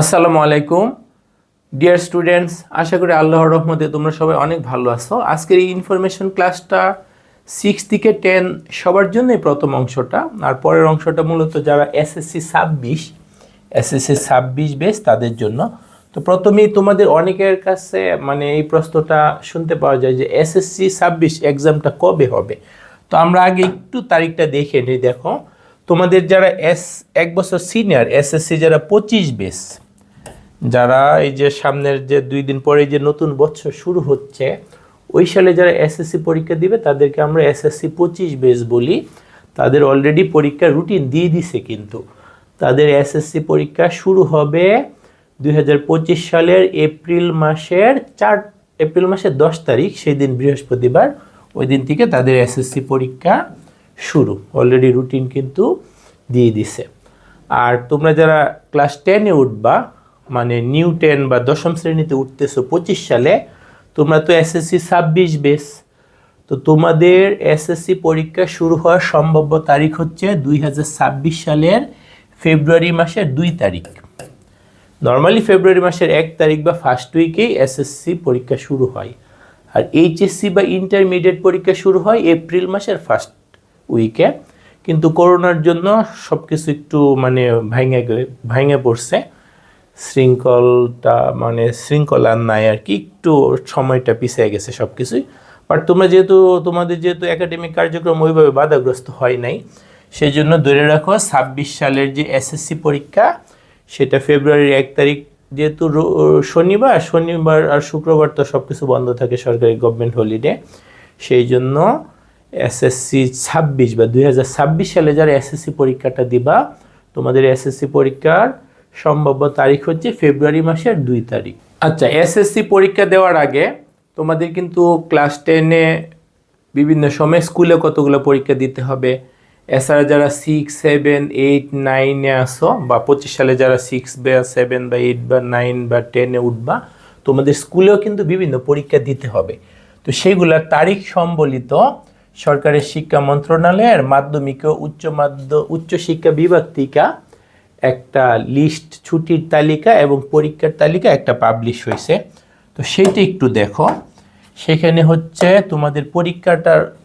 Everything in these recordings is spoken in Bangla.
আসসালামু আলাইকুম। ডিয়ার স্টুডেন্টস আশা করি আল্লাহর রহমতে তোমরা সবাই অনেক ভালো আছো। আজকের এই ইনফরমেশন ক্লাসটা সিক্স থেকে টেন সবার জন্যই প্রথম অংশটা। আর পরের অংশটা মূলত যারা এসএসসি ছাব্বিশ এসএসসি ছাব্বিশ বেস তাদের জন্য। তো প্রথমেই তোমাদের অনেকের কাছে মানে এই প্রশ্নটা শুনতে পাওয়া যায় যে এসএসসি ছাব্বিশ এক্সামটা কবে হবে? তো আমরা আগে একটু তারিখটা দেখে নিই, দেখো। তোমাদের যারা এস এক বছর সিনিয়র এসএসসি যারা পঁচিশ বেস যারা এই যে সামনের যে দুই দিন পরে যে নতুন বছর শুরু হচ্ছে, ওই সালে যারা এসএসসি পরীক্ষা দিবে, তাদেরকে আমরা এসএসসি পঁচিশ বেস বলি। তাদের অলরেডি পরীক্ষার রুটিন দিয়ে দিছে কিন্তু। তাদের এসএসসি পরীক্ষা শুরু হবে দুই হাজার পঁচিশ সালের এপ্রিল মাসের চার, এপ্রিল মাসের দশ তারিখ, সেই দিন বৃহস্পতিবার। ওই দিন থেকে তাদের এসএসসি পরীক্ষা শুরু। অলরেডি রুটিন কিন্তু দিয়ে দিছে। আর তোমরা যারা ক্লাস টেনে উঠবা মানে নিউ টেন বা দশম শ্রেণীতে উঠতেছো পঁচিশ সালে, তোমরা তো এসএসসি ছাব্বিশ বেস। তো তোমাদের এসএসসি পরীক্ষা শুরু হওয়ার সম্ভাব্য তারিখ হচ্ছে দুই হাজার ছাব্বিশ সালের ফেব্রুয়ারি মাসের দুই তারিখ। নর্মালি ফেব্রুয়ারি মাসের এক তারিখ বা ফার্স্ট উইকেই এসএসসি পরীক্ষা শুরু হয়। আর এইচএসসি বা ইন্টারমিডিয়েট পরীক্ষা শুরু হয় এপ্রিল মাসের ফার্স্ট উইকে কিন্তু করোনার জন্য সব কিছু একটু মানে ভাঙে ভাঙে পড়ছে। শৃঙ্খলটা মানে শৃঙ্খলা নাই আর কি, একটু সময়টা পিছিয়ে গেছে সব কিছুই বাট তোমরা যেহেতু, তোমাদের যেহেতু একাডেমিক কার্যক্রম ওইভাবে বাধাগ্রস্ত হয় নাই সেই জন্য ধরে রাখো, ছাব্বিশ সালের যে এসএসসি পরীক্ষা, সেটা ফেব্রুয়ারির এক তারিখ, যেহেতু শনিবার শনিবার আর শুক্রবার তো সব কিছু বন্ধ থাকে সরকারি গভর্নমেন্ট হলিডে সেই জন্য এসএসসি ছাব্বিশ বা দুই হাজার ছাব্বিশ সালে যারা এসএসসি পরীক্ষাটা দিবা, তোমাদের এসএসসি পরীক্ষার সম্ভাব্য তারিখ হচ্ছে ফেব্রুয়ারি মাসের দুই তারিখ। আচ্ছা এসএসসি পরীক্ষা দেওয়ার আগে তোমাদের কিন্তু ক্লাস টেনে বিভিন্ন সময় স্কুলে কতগুলো পরীক্ষা দিতে হবে? এছাড়া যারা সিক্স সেভেন এইট নাইনে আসো বা পঁচিশ সালে যারা সিক্স বা সেভেন বা এইট বা নাইন বা টেনে উঠবা, তোমাদের স্কুলেও কিন্তু বিভিন্ন পরীক্ষা দিতে হবে। তো সেইগুলার তারিখ সম্বলিত সরকারের শিক্ষা মন্ত্রণালয়ের মাধ্যমিক ও উচ্চ মাধ্য, উচ্চ শিক্ষা বিভাগ থেকে একটা লিস্ট ছুটির তালিকা এবং পরীক্ষার তালিকা একটা পাবলিশ হয়েছে। তো সেইটা একটু দেখো। সেখানে হচ্ছে তোমাদের পরীক্ষাটার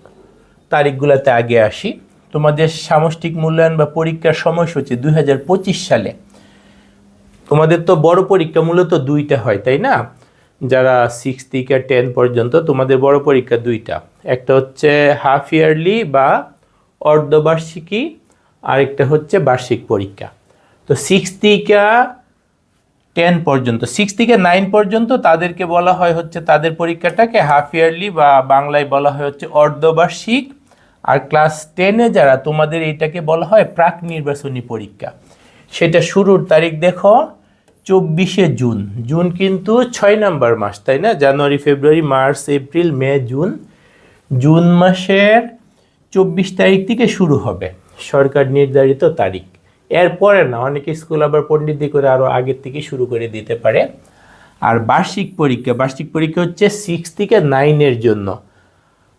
তারিখগুলোতে আগে আসি। তোমাদের সামষ্টিক মূল্যায়ন বা পরীক্ষার সময়সূচি দুই হাজার পঁচিশ সালে। তোমাদের তো বড় পরীক্ষা, মূলত দুইটা হয়, তাই না? যারা সিক্স থেকে টেন পর্যন্ত, তোমাদের বড় পরীক্ষা দুইটা। একটা হচ্ছে হাফ ইয়ারলি বা অর্ধবার্ষিকী, আরেকটা হচ্ছে বার্ষিক পরীক্ষা। তো সিক্স থেকে টেন পর্যন্ত সিক্স থেকে নাইন পর্যন্ত তাদেরকে বলা হয় হচ্ছে, তাদের পরীক্ষাটাকে হাফ ইয়ারলি বা বাংলায় বলা হয় হচ্ছে অর্ধবার্ষিক। আর ক্লাস টেনে যারা, তোমাদের এইটাকে বলা হয় প্রাক নির্বাচনী পরীক্ষা। সেটা শুরুর তারিখ দেখো, চব্বিশে জুন। জুন কিন্তু ছয় নাম্বার মাস, তাই না? January, February, March, April, May, June. June মাসের চব্বিশ তারিখ থেকে শুরু হবে সরকার নির্ধারিত তারিখ। এরপরে না, অনেক স্কুল আবার পণ্ডিতি করে আরও আগের থেকে শুরু করে দিতে পারে। আর বার্ষিক পরীক্ষা বার্ষিক পরীক্ষা হচ্ছে সিক্স থেকে নাইনের জন্য।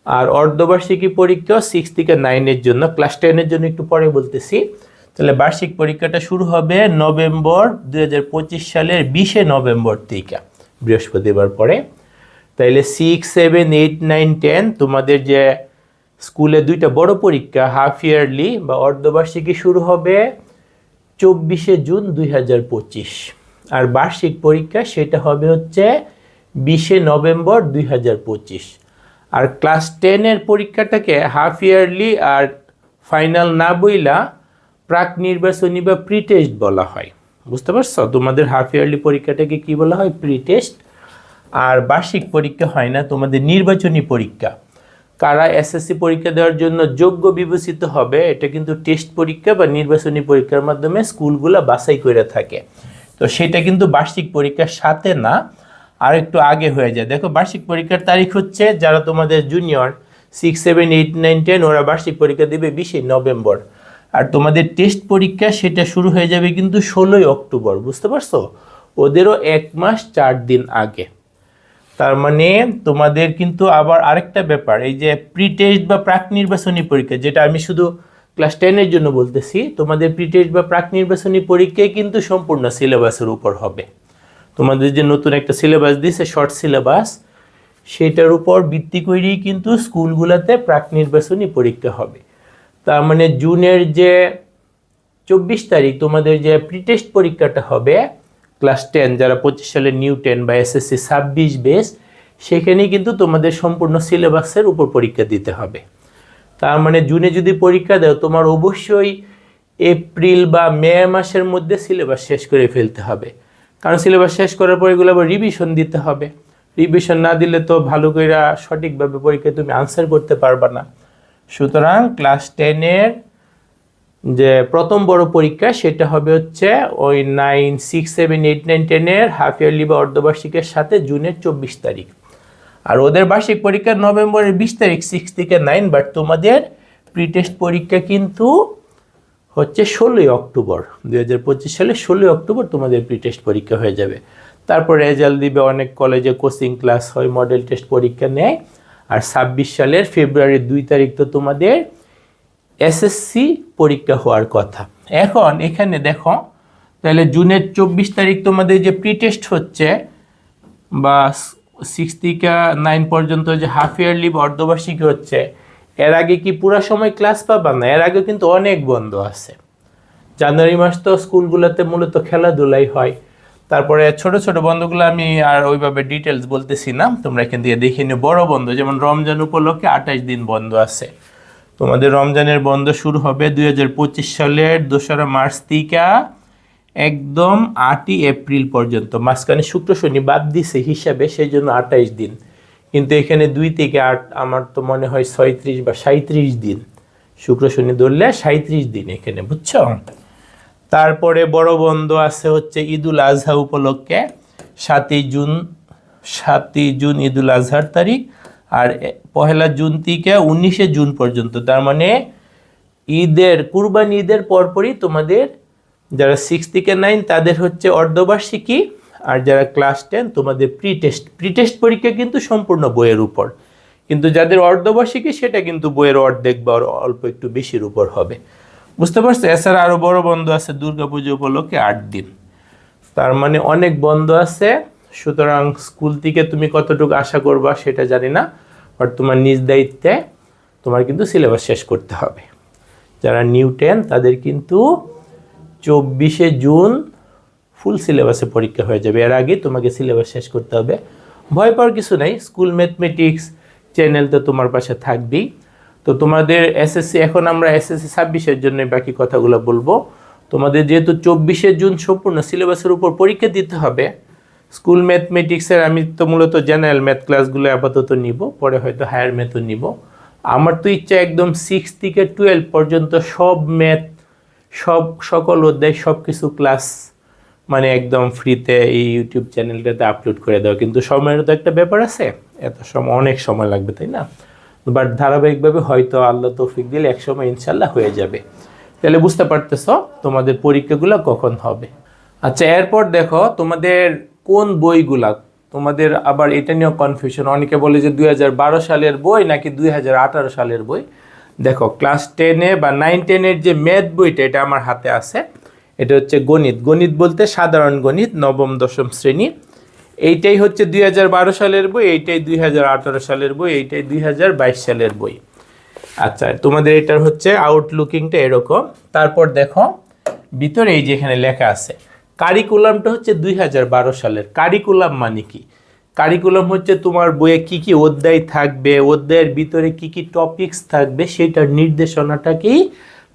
আর অর্ধবার্ষিকী পরীক্ষাও সিক্স থেকে নাইনের জন্য ক্লাস টেনের জন্য একটু পরে বলতেছি। তাহলে বার্ষিক পরীক্ষাটা শুরু হবে নভেম্বর দুই হাজার পঁচিশ সালের বিশে নভেম্বর থেকে, বৃহস্পতিবার পরে। তাইলে six seven eight nine ten তোমাদের যে স্কুলে দুইটা বড় পরীক্ষা হাফ ইয়ারলি বা অর্ধবার্ষিকী শুরু হবে চব্বিশে জুন দুই হাজার পঁচিশ। আর বার্ষিক পরীক্ষা সেটা হবে হচ্ছে বিশে নভেম্বর দুই হাজার পঁচিশ। আর ক্লাস টেনের পরীক্ষাটাকে হাফ ইয়ারলি আর ফাইনাল না বইলা প্রাক নির্বাচনী বা প্রি টেস্ট বলা হয়। বুঝতে পারছ? তোমাদের হাফ ইয়ারলি পরীক্ষাটাকে কি বলা হয়? প্রি টেস্ট আর বার্ষিক পরীক্ষা হয় না, তোমাদের নির্বাচনী পরীক্ষা। কারা এসএসসি পরীক্ষা দেওয়ার জন্য যোগ্য বিবেচিত হবে, এটা কিন্তু টেস্ট পরীক্ষা বা নির্বাচনী পরীক্ষার মাধ্যমে স্কুলগুলো বাছাই করে থাকে। তো সেটা কিন্তু বার্ষিক পরীক্ষার সাথে না আর একটু আগে হয়ে যায়। দেখো, বার্ষিক পরীক্ষার তারিখ হচ্ছে যারা তোমাদের junior six seven eight nine ten ওরা বার্ষিক পরীক্ষা দেবে বিশে নভেম্বর। আর তোমাদের টেস্ট পরীক্ষা সেটা শুরু হয়ে যাবে কিন্তু ষোলোই অক্টোবর, বুঝতে পারছ? ওদেরও এক মাস চার দিন আগে। তার মানে তোমাদের কিন্তু আবার আরেকটা ব্যাপার, এই যে প্রি টেস্ট বা প্রাক নির্বাচনী পরীক্ষা, যেটা আমি শুধু ক্লাস টেনের জন্য বলতেছি, তোমাদের প্রিটেস্ট বা প্রাক নির্বাচনী পরীক্ষায় কিন্তু সম্পূর্ণ সিলেবাসের উপর হবে। তোমাদের যে নতুন একটা সিলেবাস দিছে শর্ট সিলেবাস সেটার উপর ভিত্তি করেই কিন্তু স্কুলগুলোতে প্রাক নির্বাচনী পরীক্ষা হবে। তার মানে জুনের যে চব্বিশ তারিখ তোমাদের যে প্রিটেস্ট পরীক্ষাটা হবে ক্লাস টেন যারা পঁচিশ সালে নিউ টেন বা এসএসসি ছাব্বিশ বেস, সেখানেই কিন্তু তোমাদের সম্পূর্ণ সিলেবাসের উপর পরীক্ষা দিতে হবে। তার মানে জুনে যদি পরীক্ষা দাও, তোমার অবশ্যই এপ্রিল বা মে মাসের মধ্যে সিলেবাস শেষ করে ফেলতে হবে। কারণ সিলেবাস শেষ করার পর এগুলো আবার রিভিশন দিতে হবে। রিভিশন না দিলে তো ভালো করে সঠিকভাবে পরীক্ষায় তুমি আনসার করতে পারবা না। সুতরাং ক্লাস টেনের যে প্রথম বড় পরীক্ষা সেটা হবে হচ্ছে ওই nine six seven eight nine টেনের হাফ ইয়ারলি বা অর্ধবার্ষিকের সাথে জুনের চব্বিশ তারিখ। আর ওদের বার্ষিক পরীক্ষা নভেম্বরের বিশ তারিখ সিক্স থেকে নাইন বাট তোমাদের প্রি টেস্ট পরীক্ষা কিন্তু হচ্ছে ষোলোই অক্টোবর। দুই হাজার পঁচিশ সালে ষোলোই অক্টোবর তোমাদের প্রি টেস্ট পরীক্ষা হয়ে যাবে। তারপর রেজাল্ট দিবে অনেক কলেজে কোচিং ক্লাস হয় মডেল টেস্ট পরীক্ষা নেয়। আর ছাব্বিশ সালের ফেব্রুয়ারির দুই তারিখ তো তোমাদের এসএসসি পরীক্ষা হওয়ার কথা। এখন এখানে দেখো, তাহলে জুনের চব্বিশ তারিখ তোমাদের যে প্রি টেস্ট হচ্ছে, বা সিক্স থেকে নাইন পর্যন্ত যে হাফ ইয়ারলি বা অর্ধবার্ষিকী হচ্ছে, এর আগে কি পুরা সময় ক্লাস পাবা না? এর আগে কিন্তু অনেক বন্ধ আছে। জানুয়ারি মাস তো স্কুলগুলোতে মূলত খেলাধুলাই হয়। তারপরে ছোট ছোট বন্ধগুলো আমি আর ওইভাবে ডিটেলস বলতেছি না, তোমরা এখান থেকে দেখে নিও। বড় বন্ধ, যেমন রমজান উপলক্ষে আঠাশ দিন বন্ধ আছে। তোমাদের রমজানের বন্ধ শুরু হবে দুই হাজার পঁচিশ সালের দোসরা মার্চ থেকে একদম আটই এপ্রিল পর্যন্ত। মাঝখানে শুক্র শনি বাদ দিছে হিসাবে সেই জন্য আঠাইশ দিন। কিন্তু এখানে দুই থেকে আট, আমার তো মনে হয় ছয়ত্রিশ বা সাঁত্রিশ দিন। শুক্র শনি ধরলে সাঁত্রিশ দিন এখানে, বুঝছ? তারপরে বড় বন্ধ আছে হচ্ছে ঈদুল আজহা উপলক্ষে, সাতই জুন সাতই জুন ঈদুল আজহার তারিখ। আর পহেলা জুন থেকে উনিশে জুন পর্যন্ত, তার মানে ঈদের, কুরবানি ঈদের পরপরই তোমাদের যারা সিক্স থেকে নাইন তাদের হচ্ছে অর্ধবার্ষিকী, আর যারা ক্লাস টেন তোমাদের প্রি টেস্ট প্রি টেস্ট পরীক্ষা কিন্তু সম্পূর্ণ বইয়ের উপর। কিন্তু যাদের অর্ধবার্ষিকী, সেটা কিন্তু বইয়ের অর্ধেক বা অল্প একটু বেশির উপর হবে। বুঝতে পারছ? এছাড়া আরও বড় বন্ধ আছে দুর্গাপুজো উপলক্ষে আট দিন। তার মানে অনেক বন্ধ আছে। সুতরাং স্কুল থেকে তুমি কতটুকু আশা করবা সেটা জানি না বাট তোমার নিজ দায়িত্বে তোমার কিন্তু সিলেবাস শেষ করতে হবে। যারা নিউ টেন তাদের কিন্তু চব্বিশে জুন ফুল সিলেবাসে পরীক্ষা হয়ে যাবে। এর আগে তোমাকে সিলেবাস শেষ করতে হবে। ভয় পাওয়ার কিছু নাই স্কুল ম্যাথমেটিক্স চ্যানেল তো তোমার পাশে থাকবেই। তো তোমাদের এসএসসি এখন আমরা এসএসসি ছাব্বিশের জন্য বাকি কথাগুলো বলব। তোমাদের যেহেতু চব্বিশে জুন সম্পূর্ণ সিলেবাসের উপর পরীক্ষা দিতে হবে স্কুল ম্যাথমেটিক্সের আমি তো মূলত জেনারেল ম্যাথ ক্লাসগুলো আপাতত নিব, পরে হয়তো হায়ার ম্যাথও নিব। আমার তো ইচ্ছা একদম সিক্স থেকে টুয়েলভ পর্যন্ত সব ম্যাথ সব সকল অধ্যায় সব কিছু ক্লাস মানে একদম ফ্রিতে এই ইউটিউব চ্যানেলটাতে আপলোড করে দেওয়া। কিন্তু সময়ের তো একটা ব্যাপার আছে, এত সময় অনেক সময় লাগবে, তাই না? বাট ধারাবাহিকভাবে হয়তো আল্লাহ তৌফিক দিলে একসময় ইনশাল্লাহ হয়ে যাবে। তাহলে বুঝতে পারতেছ তোমাদের পরীক্ষাগুলো কখন হবে। আচ্ছা এরপর দেখো তোমাদের কোন বইগুলা? তোমাদের আবার এটা নিয়েও কনফিউশন অনেকে বলে যে দুই হাজার বারো সালের বই নাকি দুই হাজার আঠারো সালের বই? দেখো ক্লাস টেনে বা নাইন টেনের যে ম্যাথ বইটা, এটা আমার হাতে আছে। এটা হচ্ছে গণিত। গণিত বলতে সাধারণ গণিত, নবম, দশম শ্রেণি। এইটাই হচ্ছে দুই হাজার বারো সালের বই, এইটাই দুই হাজার আঠারো সালের বই, এইটাই দুই হাজার বাইশ সালের বই। আচ্ছা তোমাদের এটার হচ্ছে আউটলুকিংটা এরকম। তারপর দেখো, ভিতরে এই যে এখানে লেখা আছে কারিকুলামটা হচ্ছে দুই হাজার বারো সালের। কারিকুলাম মানে কি? কারিকুলাম হচ্ছে তোমার বইয়ে কি কি অধ্যায় থাকবে, অধ্যায়ের ভিতরে কি কি টপিকস থাকবে, সেটার নির্দেশনাটাকেই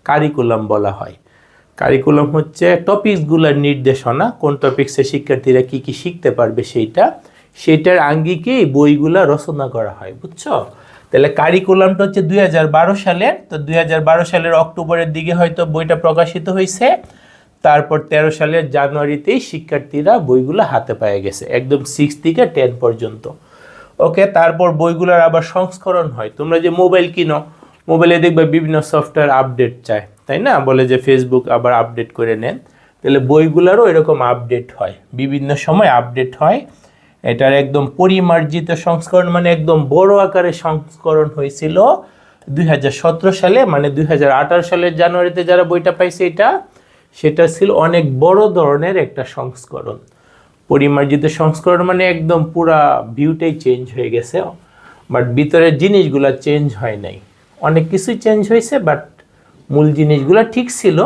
কারিকুলাম বলা হয়। কারিকুলাম হচ্ছে টপিকসগুলোর নির্দেশনা, কোন টপিক্সে শিক্ষার্থীরা কি কি শিখতে পারবে সেইটা, সেটার আঙ্গিকেই বইগুলা রচনা করা হয়, বুঝছ? তাহলে কারিকুলামটা হচ্ছে দুই হাজার বারো সালের, তো দুই হাজার বারো সালের অক্টোবরের দিকে হয়তো বইটা প্রকাশিত হয়েছে তারপর তেরো সালের জানুয়ারিতেই শিক্ষার্থীরা বইগুলো হাতে পায়ে গেছে, একদম সিক্স থেকে টেন পর্যন্ত। ওকে তারপর বইগুলোর আবার সংস্করণ হয়। তোমরা যে মোবাইল কিনো মোবাইলে দেখবে বিভিন্ন সফটওয়্যার আপডেট চায়, তাই না? বলে যে ফেসবুক আবার আপডেট করে নেন। তাহলে বইগুলোরও এরকম আপডেট হয়। বিভিন্ন সময় আপডেট হয়। এটার একদম পরিমার্জিত সংস্করণ মানে একদম বড় আকারে সংস্করণ হয়েছিল দুই হাজার সতেরো সালে মানে দুই হাজার আঠারো সালের জানুয়ারিতে যারা বইটা পাইছে এটা সেটা ছিল অনেক বড় ধরনের একটা সংস্করণ। পরিমার্জিত সংস্করণ মানে একদম পুরা ভিউটাই চেঞ্জ হয়ে গেছে বাট ভিতরের জিনিসগুলো চেঞ্জ হয় নাই। অনেক কিছুই চেঞ্জ হয়েছে বাট মূল জিনিসগুলো ঠিক ছিল,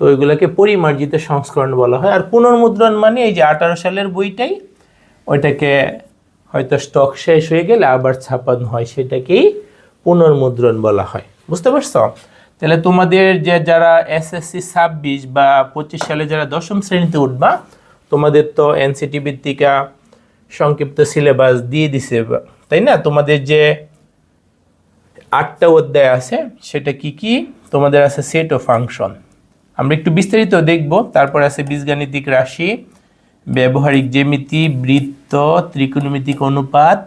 তো ওইগুলোকে পরিমার্জিত সংস্করণ বলা হয়। আর পুনর্মুদ্রণ মানে এই যে আঠারো সালের বইটাই, ওইটাকে হয়তো স্টক শেষ হয়ে গেলে আবার ছাপানো হয়, সেটাকেই পুনর্মুদ্রণ বলা হয়। বুঝতে পারছ? তাহলে তোমাদের যে যারা এসএসসি ছাব্বিশ বা পঁচিশ সালে যারা দশম শ্রেণীতে উঠবা, তোমাদের তো এনসিটি ভিত্তিকা সংক্ষিপ্ত সিলেবাস দিয়ে দিছে। তাই না? তোমাদের যে আটটা অধ্যায় আছে, সেটা কি কি? তোমাদের আছে সেট ও ফাংশন আমরা একটু বিস্তারিত দেখব। তারপর আছে বীজগাণিতিক রাশি, ব্যবহারিক জ্যামিতি, বৃত্ত, ত্রিকোণমিতিক অনুপাত,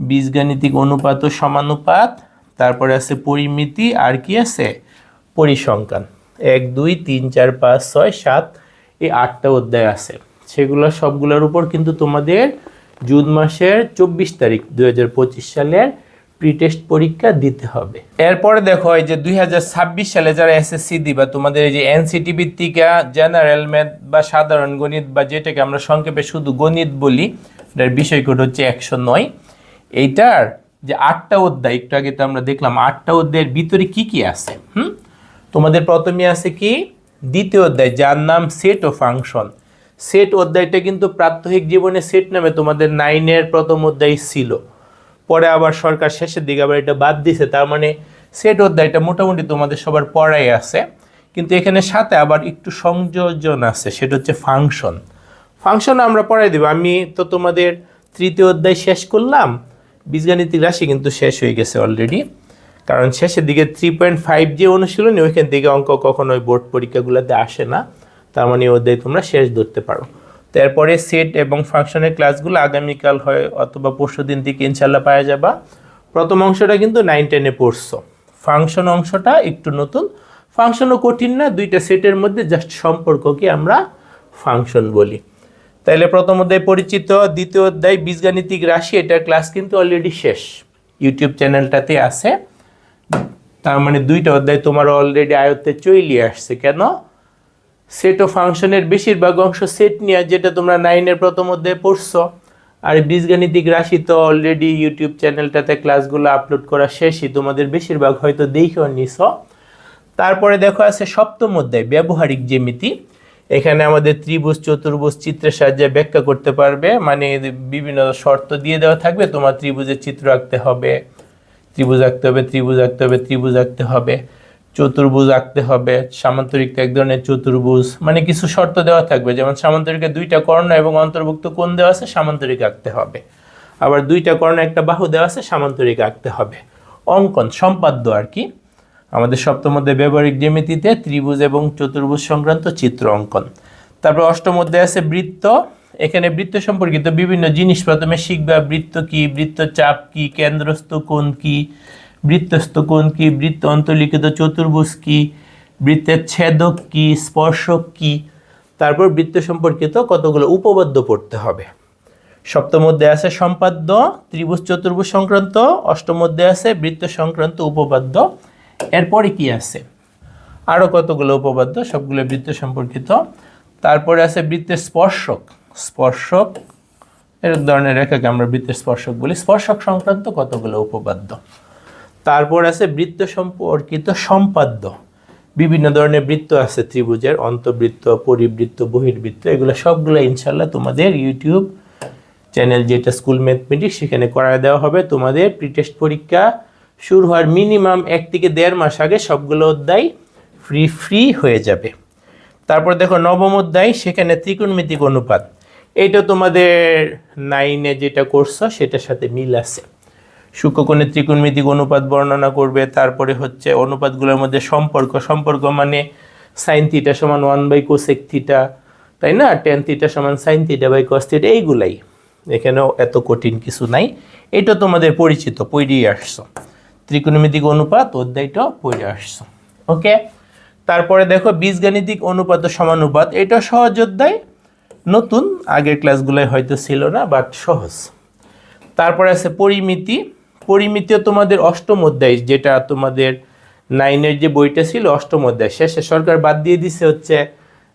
বীজগাণিতিক অনুপাত ও সমানুপাত। তারপরে আছে পরিমিতি, আর কি আছে? পরিসংখ্যান। এক, দুই, তিন, চার, পাঁচ, ছয়, সাত, এই আটটা অধ্যায় আছে। সেগুলো সবগুলোর উপর কিন্তু তোমাদের জুন মাসের চব্বিশ তারিখ দু হাজার পঁচিশ সালের প্রি টেস্ট পরীক্ষা দিতে হবে। এরপরে দেখো, এই যে দু হাজার ছাব্বিশ সালে যারা এসএসসি দিবা তোমাদের এই যে এনসিটি ভিত্তিকা জেনারেল ম্যাথ বা সাধারণ গণিত বা যেটাকে আমরা সংক্ষেপে শুধু গণিত বলি, এটার বিষয় কোড হচ্ছে একশো নয়। এইটার যে আটটা অধ্যায়, একটু আগে তো আমরা দেখলাম আটটা অধ্যায়ের ভিতরে কি কি আছে, হুম? তোমাদের প্রথমে আছে কি? দ্বিতীয় অধ্যায়, যার নাম সেট ও ফাংশন সেট অধ্যায়টা কিন্তু প্রাত্যহিক জীবনে সেট নামে তোমাদের নাইনের প্রথম অধ্যায় ছিল। পরে আবার সরকার শেষের দিকে আবার এটা বাদ দিছে, তার মানে সেট অধ্যায়টা মোটামুটি তোমাদের সবার পড়াই আছে। কিন্তু এখানে সাথে আবার একটু সংযোজন আছে, সেটা হচ্ছে ফাংশন ফাংশন আমরা পড়াই দেবো। আমি তো তোমাদের তৃতীয় অধ্যায় শেষ করলাম বীজগাণিতিক রাশি কিন্তু শেষ হয়ে গেছে অলরেডি কারণ শেষের দিকে থ্রি পয়েন্ট ফাইভ যে অনুশীলনী, ওইখান থেকে অঙ্ক কখনো ওই বোর্ড পরীক্ষাগুলোতে আসে না। তার মানে ওদের তোমরা শেষ ধরতে পারো। তারপরে সেট এবং ফাংশনের ক্লাসগুলো আগামীকাল হয় অথবা পরশু দিন থেকে ইনশাল্লাহ পাওয়া যাবা। প্রথম অংশটা কিন্তু নাইন টেনে পড়ছো। ফাংশন অংশটা একটু নতুন। ফাংশনও কঠিন না, দুইটা সেটের মধ্যে জাস্ট সম্পর্ককে আমরা ফাংশন বলি। তাইলে প্রথম অধ্যায় পরিচিত, দ্বিতীয় অধ্যায় বীজগাণিতিক রাশি এটার ক্লাস কিন্তু অলরেডি শেষ। ইউটিউব চ্যানেলটাতে আছে। তার মানে দুইটা অধ্যায় তোমার অলরেডি আয়ত্তে চলে আসছে। কেন? সেট ও ফাংশনের বেশিরভাগ অংশ সেট নিয়ে, যেটা তোমরা নাইনের প্রথম অধ্যায়ে পড়ছো। আর বীজগাণিতিক রাশি তো অলরেডি ইউটিউব চ্যানেলটাতে ক্লাসগুলো আপলোড করা শেষই, তোমাদের বেশিরভাগ হয়তো দেখেও নিছ। তারপরে দেখো আছে সপ্তম অধ্যায়, ব্যবহারিক জ্যামিতি। এখানে আমাদের ত্রিভুজ, চতুর্ভুজ চিত্রের সাহায্যে ব্যাখ্যা করতে পারবে। মানে বিভিন্ন শর্ত দিয়ে দেওয়া থাকবে, তোমার ত্রিভুজের চিত্র আঁকতে হবে, ত্রিভুজ আঁকতে হবে, ত্রিভুজ আঁকতে হবে, ত্রিভুজ আঁকতে হবে, চতুর্ভুজ আঁকতে হবে, সামান্তরিক এক ধরনের চতুর্ভুজ মানে কিছু শর্ত দেওয়া থাকবে। যেমন সামান্তরিকে দুইটা কর্ণ এবং অন্তর্ভুক্ত কোণ দেওয়া আছে, সামান্তরিক আঁকতে হবে। আবার দুইটা কর্ণ একটা বাহু দেওয়া আছে, সামান্তরিক আঁকতে হবে। অঙ্কন, সম্পাদ্য আর কি। আমাদের সপ্তম মধ্যে ব্যবহারিক জ্যামিতিতে ত্রিভুজ এবং চতুর্ভুজ সংক্রান্ত চিত্র অঙ্কন। তারপর অষ্টম অধ্যায় আছে বৃত্ত। এখানে বৃত্ত সম্পর্কিত বিভিন্ন জিনিস প্রথমে শিখবা, বৃত্ত কি বৃত্তচাপ কি, কেন্দ্রস্থ কোণ কি, বৃত্তস্থ কোণ কি, বৃত্ত অন্তর্লিখিত চতুর্ভুজ কি, বৃত্তের ছেদক কি, স্পর্শক কি। তারপর বৃত্ত সম্পর্কিত কতগুলো উপপাদ্য পড়তে হবে। সপ্তম অধ্যায় আছে সম্পাদ্য, ত্রিভুজ চতুর্ভুজ সংক্রান্ত, অষ্টম অধ্যায় আছে বৃত্ত সংক্রান্ত উপপাদ্য। এরপরে কি আছে? আরও কতগুলো উপপাদ্য, সবগুলো বৃত্ত সম্পর্কিত। তারপরে আছে বৃত্তের স্পর্শক। স্পর্শক, এর ধরনের রেখাকে আমরা বৃত্তের স্পর্শক বলি। স্পর্শক সংক্রান্ত কতগুলো উপপাদ্য? তারপর আছে বৃত্ত সম্পর্কিত সম্পাদ্য। বিভিন্ন ধরনের বৃত্ত আছে, ত্রিভুজের অন্তবৃত্ত, পরিবৃত্ত, বহির্বৃত্ত, এগুলো সবগুলো ইনশাল্লাহ তোমাদের ইউটিউব চ্যানেল যেটা স্কুল ম্যাথমেটিক্স, সেখানে করায় দেওয়া হবে। তোমাদের প্রি টেস্ট পরীক্ষা শুরু হওয়ার মিনিমাম এক থেকে দেড় মাস আগে সবগুলো অধ্যায় ফ্রি ফ্রি হয়ে যাবে। তারপর দেখো নবম অধ্যায়, সেখানে ত্রিকোণমিতিক অনুপাত। এইটা তোমাদের নাইনে যেটা করছ সেটার সাথে মিল আছে। সূক্ষ্মকোণের ত্রিকোণমিতিক অনুপাত বর্ণনা করবে, তারপরে হচ্ছে অনুপাতগুলোর মধ্যে সম্পর্ক। সম্পর্ক মানে সাইন থিটা সমান ওয়ান বাই কোসেক থিটা তাই না? টেন থিটা সমান sine theta by cos theta এইগুলাই। এখানেও এত কঠিন কিছু নাই। এটা তোমাদের পরিচিত, পড়িয়ে আসছো। ত্রিকোণমিতিক অনুপাত অধ্যায়টা পড়ে আসছো। ওকে তারপরে দেখো বীজগাণিতিক অনুপাত সমানুপাত, এটা সহজ অধ্যায়। নতুন, আগের ক্লাসগুলোয় হয়তো ছিল না বাট সহজ। তারপরে আছে পরিমিতি। পরিমিতিও তোমাদের অষ্টম অধ্যায়, যেটা তোমাদের নাইনের যে বইটা ছিল, অষ্টম অধ্যায়। শেষে সরকার বাদ দিয়ে দিছে হচ্ছে,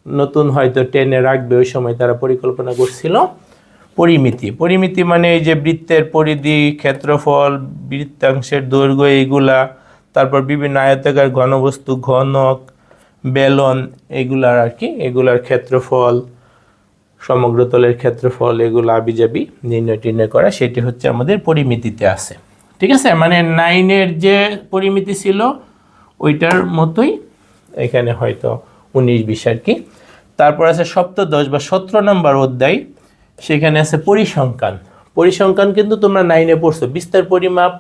নতুন হয়তো টেনে রাখবে, ওই সময় তারা পরিকল্পনা করছিল। পরিমিতি। পরিমিতি মানে এই যে বৃত্তের পরিধি, ক্ষেত্রফল, বৃত্তাংশের দৈর্ঘ্য এইগুলা, তারপর বিভিন্ন আয়তাকার ঘনবস্তু, ঘনক, বেলন এগুলার আর কি এগুলার ক্ষেত্রফল, সমগ্র তলের ক্ষেত্রফল এগুলো আবিজাবি নির্ণয় টির্ণয় করা, সেটি হচ্ছে আমাদের পরিমিতিতে আছে। ঠিক আছে? মানে নাইনের যে পরিমিতি ছিল, ওইটার মতোই এখানে হয়তো উনিশ বিশ আর কি তারপর আছে সপ্তদশ বা সতেরো নম্বর অধ্যায়। সেখানে আছে পরিসংখ্যান। পরিসংখ্যান কিন্তু তোমরা নাইনে পড়ছো। বিস্তার পরিমাপ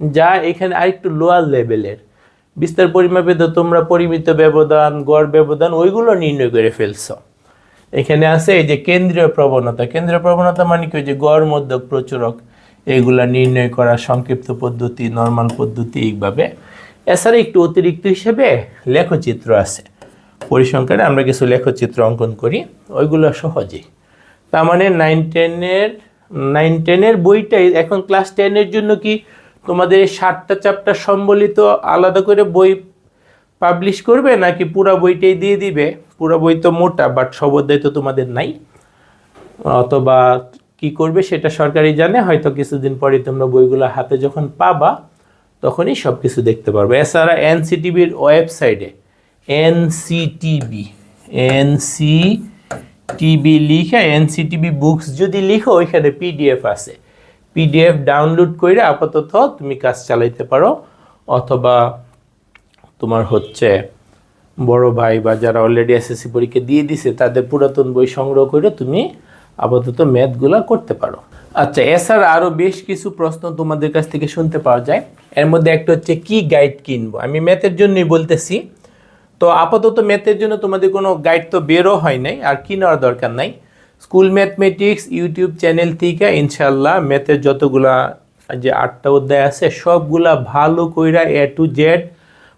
যা এখানে আরেকটু লোয়ার লেভেলের বিস্তার পরিমাপে তো তোমরা পরিমিত ব্যবধান, গড় ব্যবধান ওইগুলো নির্ণয় করে ফেলছো। এখানে আছে এই যে কেন্দ্রীয় প্রবণতা। কেন্দ্রীয় প্রবণতা মানে কি? ওই যে গড়, মধ্যক, প্রচুরক, এগুলা নির্ণয় করা সংক্ষিপ্ত পদ্ধতি নর্মাল পদ্ধতি এইভাবে। এছাড়া একটু অতিরিক্ত হিসেবে লেখচিত্র আছে। পরিসংখ্যানে আমরা কিছু লেখচিত্র অঙ্কন করি। ওইগুলো সহজেই। তার মানে নাইন টেনের নাইন টেনের বইটাই এখন ক্লাস টেনের জন্য কি তোমাদের এই ষাটটা চ্যাপ্টার সম্বলিত আলাদা করে বই পাবলিশ করবে নাকি পুরো বইটাই দিয়ে দিবে? পুরো বই তো মোটা বাট সব তো তোমাদের নাই। অথবা কি করবে সেটা সরকারি জানে, হয়তো কিছুদিন পরে তোমরা বইগুলো হাতে যখন পাবা, তখনই সব কিছু দেখতে পারবে। এছাড়া এনসিটিভির ওয়েবসাইটে এনসিটিভি এনসি টিভি লিখে এনসিটিভি বুকস যদি লিখো, ওইখানে পিডিএফ আছে। পিডিএফ ডাউনলোড করে আপাতত তুমি কাজ চালাইতে পারো, অথবা তোমার হচ্ছে বড় ভাই বা যারা অলরেডি এসএসসি পরীক্ষা দিয়ে দিছে, তাদের পুরাতন বই সংগ্রহ করে তুমি আপাতত ম্যাথগুলো করতে পারো। আচ্ছা এছাড়া আরও বেশ কিছু প্রশ্ন তোমাদের কাছ থেকে শুনতে পাওয়া যায়। এর মধ্যে একটা হচ্ছে, কি গাইড কিনবো? আমি ম্যাথের জন্যই বলতেছি তো আপাতত ম্যাথের জন্য তোমাদের কোনো গাইড তো বেরও হয় নাই, আর কি নেওয়ার দরকার নাই। স্কুল ম্যাথমেটিক্স ইউটিউব চ্যানেল থেকে ইনশাল্লাহ ম্যাথের যতগুলা যে আটটা অধ্যায় আছে, সবগুলা ভালো কইরা এ টু জেড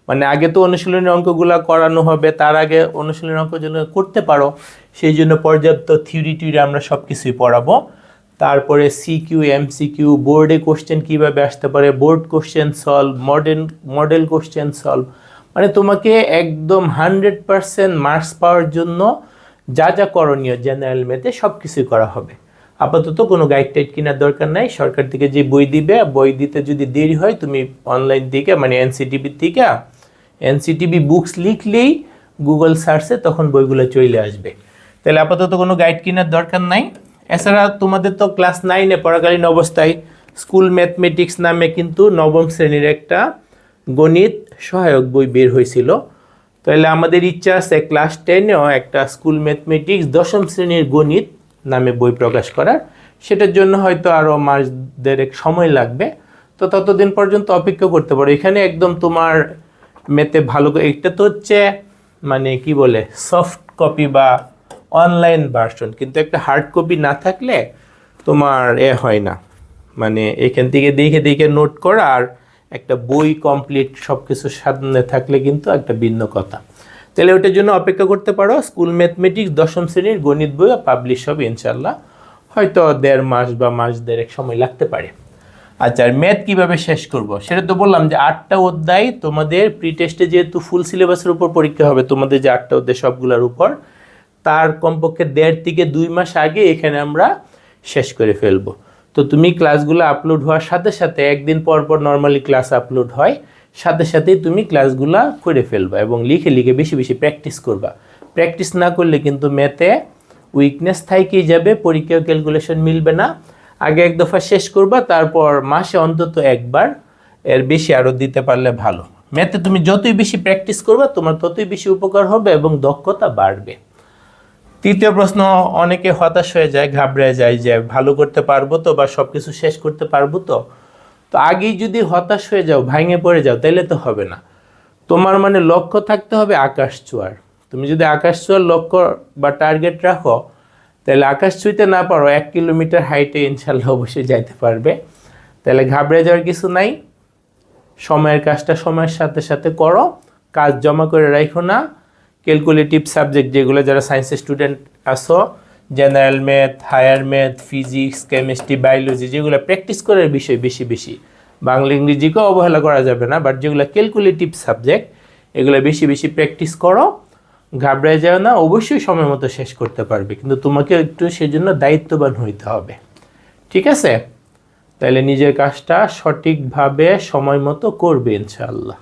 মানে আগে তো অনুশীলনী অঙ্কগুলা করানো হবে, তার আগে অনুশীলনী অঙ্ক যেন করতে পারো, সেই জন্য পর্যাপ্ত থিওরি টিউরি আমরা সব কিছুই পড়াবো। তারপরে সিকিউ এমসিকিউ বোর্ডে কোশ্চেন কীভাবে আসতে পারে board question solve model model question solve মানে তোমাকে একদম হান্ড্রেড পারসেন্ট মার্কস পাওয়ার জন্য যা যা করণীয় জেনারেল মেতে সব কিছুই করা হবে। আপাতত কোনো গাইড টাইড কেনার দরকার নাই। সরকার থেকে যে বই দিবে বই দিতে যদি দেরি হয়, তুমি অনলাইন থেকে মানে এনসিটিভি থেকে এনসিটিভি বুকস লিখলেই গুগল সার্চে তখন বইগুলো চলে আসবে। তাহলে আপাতত কোনো গাইড কেনার দরকার নাই। এছাড়া তোমাদের তো ক্লাস নাইনে পড়াকালীন অবস্থায় স্কুল ম্যাথমেটিক্স নামে কিন্তু নবম শ্রেণির একটা গণিত সহায়ক বই বের হয়েছিল। তাহলে আমাদের ইচ্ছা আছে ক্লাস টেনেও একটা স্কুল ম্যাথমেটিক্স দশম শ্রেণির গণিত নামে বই প্রকাশ করার। সেটার জন্য হয়তো আরও মাস দেড়েক সময় লাগবে। তো ততদিন পর্যন্ত অপেক্ষা করতে পারো। এখানে একদম তোমার মেতে ভালো এটা তো হচ্ছে মানে কি বলে সফট কপি বা অনলাইন ভার্সন কিন্তু একটা হার্ড কপি না থাকলে তোমার এ হয় না। মানে এখান থেকে দেখে দেখে নোট করা আর একটা বই কমপ্লিট সব কিছু সামনে থাকলে কিন্তু একটা ভিন্ন কথা। তাহলে ওটার জন্য অপেক্ষা করতে পারো স্কুল ম্যাথমেটিক্স দশম শ্রেণির গণিত বই পাবলিশ হবে ইনশাল্লাহ হয়তো দেড় মাস বা মাস দেড়েক সময় লাগতে পারে। আচ্ছা আর ম্যাথ কীভাবে শেষ করব? সেটা তো বললাম যে আটটা অধ্যায় তোমাদের প্রি টেস্টে যেহেতু ফুল সিলেবাসের উপর পরীক্ষা হবে, তোমাদের যে আটটা অধ্যায় সবগুলোর উপর, তার কমপক্ষে দেড় থেকে দুই মাস আগে এখানে আমরা শেষ করে ফেলব। তো তুমি ক্লাসগুলো আপলোড হওয়ার সাথে সাথে একদিন পর পর নর্মালি ক্লাস আপলোড হয়, সাথে সাথেই তুমি ক্লাসগুলো করে ফেলবা এবং লিখে লিখে বেশি বেশি প্র্যাকটিস করবা। প্র্যাকটিস না করলে কিন্তু ম্যাথে উইকনেস থাইকেই যাবে পরীক্ষাও ক্যালকুলেশন মিলবে না। আগে এক দফা শেষ করবা, তারপর মাসে অন্তত একবার এর বেশি আরও দিতে পারলে ভালো। ম্যাথে তুমি যতই বেশি প্র্যাকটিস করবা, তোমার ততই বেশি উপকার হবে এবং দক্ষতা বাড়বে। তৃতীয় প্রশ্ন, অনেকে হতাশ হয়ে যায়, ঘাবড়ে যায় যে ভালো করতে পারব তো বা সব কিছু শেষ করতে পারব তো? তো আগেই যদি হতাশ হয়ে যাও, ভাঙে পড়ে যাও তাহলে তো হবে না। তোমার মানে লক্ষ্য থাকতে হবে আকাশ ছোঁয়ার। তুমি যদি আকাশ ছোঁয়ার লক্ষ্য বা টার্গেট রাখো তাহলে আকাশ ছুঁইতে না পারো, এক কিলোমিটার হাইটে ইনশাল্লাহ অবশ্যই যাইতে পারবে। তাহলে ঘাবড়ে যাওয়ার কিছু নাই। সময়ের কাজটা সময়ের সাথে সাথে করো। কাজ জমা করে রাখো না। ক্যালকুলেটিভ সাবজেক্ট যেগুলো যারা সায়েন্সের স্টুডেন্ট আসো general math higher math physics chemistry biology যেগুলো প্র্যাকটিস করার বিষয় বেশি বেশি। বাংলা, ইংরেজিকেও অবহেলা করা যাবে না বাট যেগুলো ক্যালকুলেটিভ সাবজেক্ট এগুলো বেশি বেশি প্র্যাকটিস করো, ঘাবড়ায় যাও না, অবশ্যই সময় মতো শেষ করতে পারবে, কিন্তু তোমাকে একটু সেজন্য দায়িত্ববান হইতে হবে। ঠিক আছে? তাহলে নিজের কাজটা সঠিকভাবে সময় মতো করবে ইনশাআল্লাহ।